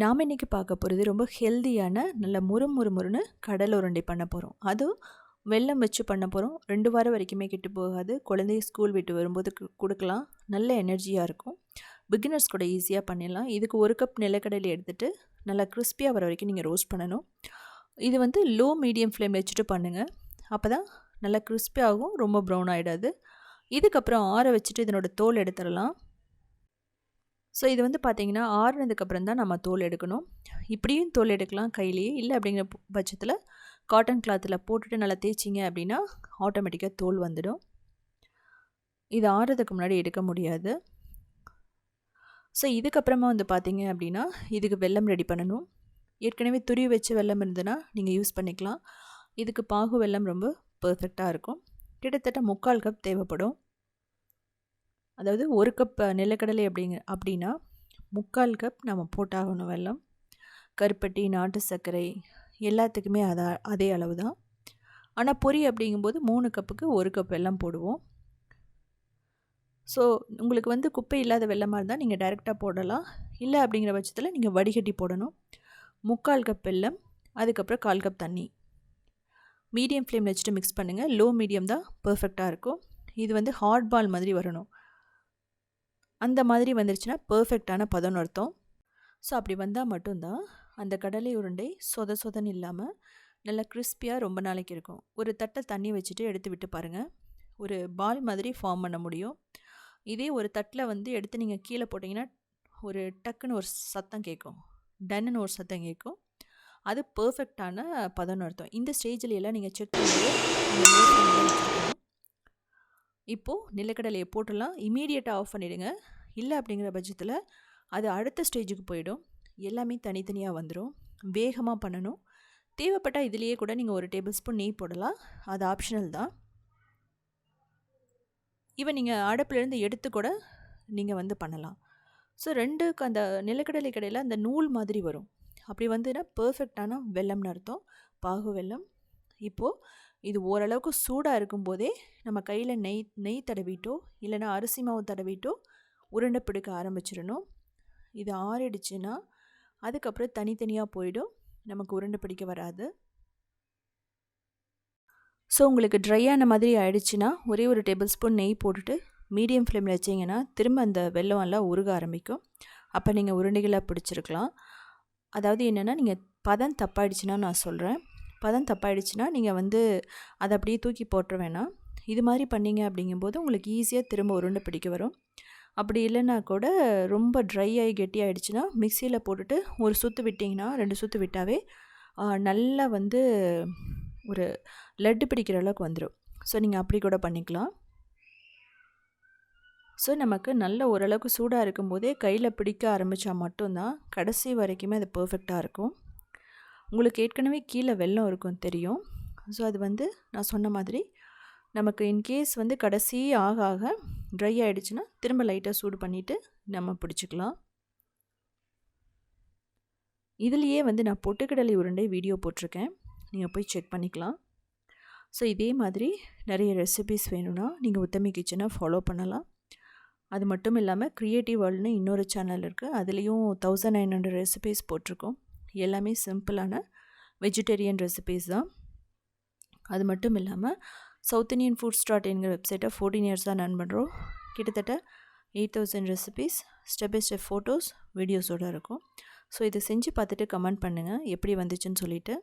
நாம் இன்றைக்கி பார்க்க போகிறது ரொம்ப ஹெல்தியான நல்ல முறு முறு முறுன்னு கடல் உருண்டை பண்ண போகிறோம் அதுவும் வெள்ளம் வச்சு பண்ண போகிறோம் ரெண்டு வாரம் வரைக்குமே கெட்டு போகாது. குழந்தைய ஸ்கூல் விட்டு வரும்போது கொடுக்கலாம். நல்ல எனர்ஜியாக இருக்கும். பிகினர்ஸ் கூட ஈஸியாக பண்ணிடலாம். இதுக்கு ஒரு கப் நிலக்கடலை எடுத்துகிட்டு நல்லா கிறிஸ்பியாக வர வரைக்கும் நீங்கள் ரோஸ்ட் பண்ணணும். இது வந்து லோ மீடியம் ஃப்ளேமில் வச்சுட்டு பண்ணுங்கள் அப்போ தான் நல்லா கிறிஸ்பியாகவும் ரொம்ப ப்ரௌன் ஆகிடாது இதுக்கப்புறம் ஆற வச்சுட்டு இதனோட தோல் எடுத்துடலாம். ஸோ இது வந்து பார்த்திங்கன்னா ஆறுனதுக்கப்புறம் தான் நம்ம தோல் எடுக்கணும். இப்படியும் தோல் எடுக்கலாம் கையிலேயே. இல்லை அப்படிங்கிற பட்சத்தில் காட்டன் கிளாத்தில் போட்டுட்டு நல்லா தேய்ச்சிங்க அப்படின்னா ஆட்டோமேட்டிக்காக தோல் வந்துடும். இது ஆறுறதுக்கு முன்னாடி எடுக்க முடியாது. ஸோ இதுக்கப்புறமா வந்து பார்த்திங்க அப்படின்னா இதுக்கு வெல்லம் ரெடி பண்ணணும். ஏற்கனவே துரி வச்ச வெல்லம் இருந்ததுன்னா நீங்கள் யூஸ் பண்ணிக்கலாம். இதுக்கு பாகு வெல்லம் ரொம்ப பர்ஃபெக்டாக இருக்கும். கிட்டத்தட்ட முக்கால் கப் தேவைப்படும். அதாவது ஒரு கப் நிலக்கடலை அப்படிங்க அப்படின்னா முக்கால் கப் நம்ம போட்டாகணும் வெல்லம் கருப்பட்டி நாட்டு சர்க்கரை எல்லாத்துக்குமே அதா அதே அளவு தான். ஆனால் பொரி அப்படிங்கும்போது மூணு கப்புக்கு ஒரு கப் வெல்லம் போடுவோம். ஸோ உங்களுக்கு வந்து குப்பை இல்லாத வெள்ளமாக இருந்தால் நீங்கள் டைரெக்டாக போடலாம். இல்லை அப்படிங்கிற பட்சத்தில் நீங்கள் வடிகட்டி போடணும். முக்கால் கப் வெல்லம் அதுக்கப்புறம் கால் கப் தண்ணி. மீடியம் ஃப்ளேமில் வச்சுட்டு மிக்ஸ் பண்ணுங்கள் லோ மீடியம் தான் பர்ஃபெக்டாக இருக்கும். இது வந்து ஹாட் பால் மாதிரி வரணும். அந்த மாதிரி வந்துருச்சுன்னா பர்ஃபெக்டான பதம்னு அர்த்தம். ஸோ அப்படி வந்தால் மட்டும்தான் அந்த கடலை உருண்டை சொத சொதன்னு இல்லாமல் நல்லா கிறிஸ்பியாக ரொம்ப நாளைக்கு இருக்கும். ஒரு தட்டை தண்ணி வச்சுட்டு எடுத்து விட்டு பாருங்கள் ஒரு பால் மாதிரி ஃபார்ம் பண்ண முடியும். இதே ஒரு தட்டில் வந்து எடுத்து நீங்கள் கீழே போட்டிங்கன்னா ஒரு டக்குன்னு ஒரு சத்தம் கேட்கும். டன்னுன்னு ஒரு சத்தம் கேட்கும். அது பர்ஃபெக்டான பதம்னு அர்த்தம். இந்த ஸ்டேஜில் எல்லாம் நீங்கள் செக் பண்ணி இப்போது நிலக்கடலையை போட்டுடலாம். இமீடியட்டாக ஆஃப் பண்ணிவிடுங்க இல்லை அப்படிங்கிற பட்சத்தில் அது அடுத்த ஸ்டேஜுக்கு போயிடும். எல்லாமே தனித்தனியாக வந்துடும் வேகமாக பண்ணணும். தேவைப்பட்டால் இதுலேயே கூட நீங்கள் ஒரு டேபிள் ஸ்பூன் நெய் போடலாம். அது ஆப்ஷனல் தான். இவன் நீங்கள் அடுப்புலேருந்து எடுத்து கூட நீங்கள் வந்து பண்ணலாம். ஸோ ரெண்டுக்கு அந்த நிலக்கடலை கடையில் அந்த நூல் மாதிரி வரும். அப்படி வந்துன்னா பர்ஃபெக்டான வெல்லம்னு அர்த்தம். பாகு வெல்லம். இப்போது இது ஓரளவுக்கு சூடாக இருக்கும்போதே நம்ம கையில் நெய் நெய் தடவிட்டோ இல்லைன்னா அரிசி மாவு தடவிட்டோ உருண்டை பிடிக்க ஆரம்பிச்சிடணும். இது ஆறிடுச்சுன்னா அதுக்கப்புறம் தனித்தனியாக போயிடும். நமக்கு உருண்டை பிடிக்க வராது. ஸோ உங்களுக்கு ட்ரையான மாதிரி ஆயிடுச்சுன்னா ஒரே ஒரு டேபிள் ஸ்பூன் நெய் போட்டுட்டு மீடியம் ஃப்ளேமில் வச்சிங்கன்னா திரும்ப அந்த வெல்லம் எல்லாம் உருக ஆரம்பிக்கும். அப்போ நீங்கள் உருண்டைகளாக பிடிச்சிருக்கலாம். அதாவது என்னென்னா நீங்கள் பதம் தப்பாயிடுச்சுன்னா நான் சொல்கிறேன் பதம் தப்பாயிடுச்சுன்னா நீங்கள் வந்து அதை அப்படியே தூக்கி போட்டுற வேணாம். இது மாதிரி பண்ணீங்க அப்படிங்கும்போது உங்களுக்கு ஈஸியாக திரும்ப உருண்டை பிடிக்க வரும். அப்படி இல்லைன்னா கூட ரொம்ப ட்ரை ஆகி கெட்டி ஆகிடுச்சுன்னா மிக்சியில் போட்டுட்டு ஒரு சுற்று விட்டிங்கன்னா ரெண்டு சுற்று விட்டாவே நல்லா வந்து ஒரு லட்டு பிடிக்கிற அளவுக்கு வந்துடும் ஸோ நீங்கள் அப்படி கூட பண்ணிக்கலாம். ஸோ நமக்கு நல்ல ஓரளவுக்கு சூடாக இருக்கும்போதே கையில் பிடிக்க ஆரம்பித்தா மட்டும்தான் கடைசி வரைக்குமே அது பர்ஃபெக்டாக இருக்கும். உங்களுக்கு ஏற்கனவே கீழே வெள்ளம் இருக்கும் தெரியும். ஸோ அது வந்து நான் சொன்ன மாதிரி நமக்கு இன்கேஸ் வந்து கடைசி ஆக ஆக ட்ரை ஆகிடுச்சுன்னா திரும்ப லைட்டாக சூடு பண்ணிவிட்டு நம்ம பிடிச்சிக்கலாம். இதுலேயே வந்து நான் பொட்டுக்கடலை உருண்டை வீடியோ போட்டிருக்கேன். நீங்கள் போய் செக் பண்ணிக்கலாம். ஸோ இதே மாதிரி நிறைய ரெசிபிஸ் வேணும்னா நீங்கள் உத்தமி கிச்சனை ஃபாலோ பண்ணலாம். அது மட்டும் இல்லாமல் க்ரியேட்டிவ் வேர்ல்டுன்னு இன்னொரு சேனல் இருக்குது அதுலேயும் தௌசண்ட் நைன் ஹண்ட்ரட் ரெசிபீஸ் போட்டிருக்கோம். எல்லாமே சிம்பிளான வெஜிடேரியன் ரெசிபீஸ் தான். அது மட்டும் இல்லாமல் சவுத் இந்தியன் ஃபுட் ஸ்டார்ட் என்கிற வெப்சைட்டை ஃபோர்டீன் இயர்ஸ் தான் ரன் பண்ணுறோம் கிட்டத்தட்ட eight thousand recipes step by step photos வீடியோஸோடு இருக்கும். ஸோ இதை செஞ்சு பார்த்துட்டு கமெண்ட் பண்ணுங்கள் எப்படி வந்துச்சுன்னு சொல்லிவிட்டு